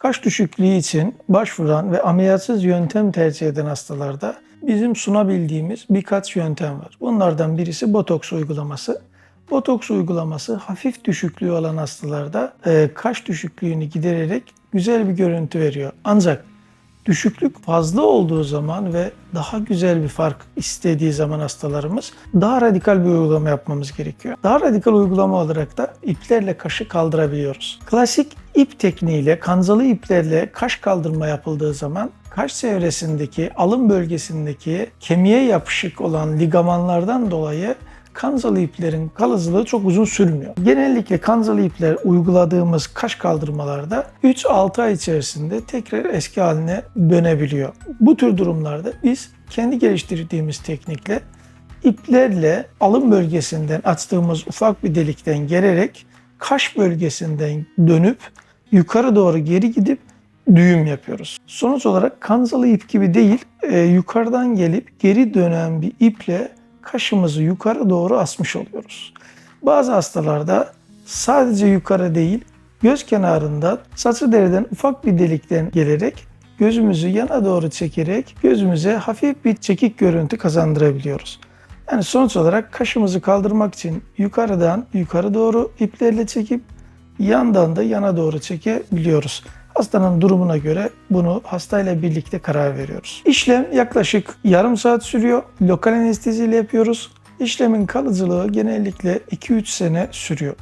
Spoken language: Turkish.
Kaş düşüklüğü için başvuran ve ameliyatsız yöntem tercih eden hastalarda bizim sunabildiğimiz birkaç yöntem var. Bunlardan birisi botoks uygulaması. Botoks uygulaması hafif düşüklüğü olan hastalarda e, kaş düşüklüğünü gidererek güzel bir görüntü veriyor. Ancak düşüklük fazla olduğu zaman ve daha güzel bir fark istediği zaman hastalarımız daha radikal bir uygulama yapmamız gerekiyor. Daha radikal uygulama olarak da iplerle kaşı kaldırabiliyoruz. Klasik ip tekniğiyle, kancalı iplerle kaş kaldırma yapıldığı zaman kaş çevresindeki, alın bölgesindeki kemiğe yapışık olan ligamanlardan dolayı kancalı iplerin kalıcılığı çok uzun sürmüyor. Genellikle kancalı ipler uyguladığımız kaş kaldırmalarda 3-6 ay içerisinde tekrar eski haline dönebiliyor. Bu tür durumlarda biz kendi geliştirdiğimiz teknikle iplerle alın bölgesinden açtığımız ufak bir delikten gelerek kaş bölgesinden dönüp yukarı doğru geri gidip düğüm yapıyoruz. Sonuç olarak kancalı ip gibi değil, e, yukarıdan gelip geri dönen bir iple kaşımızı yukarı doğru asmış oluyoruz. Bazı hastalarda sadece yukarı değil, göz kenarında saçı deriden ufak bir delikten gelerek gözümüzü yana doğru çekerek gözümüze hafif bir çekik görüntü kazandırabiliyoruz. Yani sonuç olarak kaşımızı kaldırmak için yukarıdan yukarı doğru iplerle çekip yandan da yana doğru çekebiliyoruz. Hastanın durumuna göre bunu hastayla birlikte karar veriyoruz. İşlem yaklaşık yarım saat sürüyor. Lokal anesteziyle yapıyoruz. İşlemin kalıcılığı genellikle 2-3 sene sürüyor.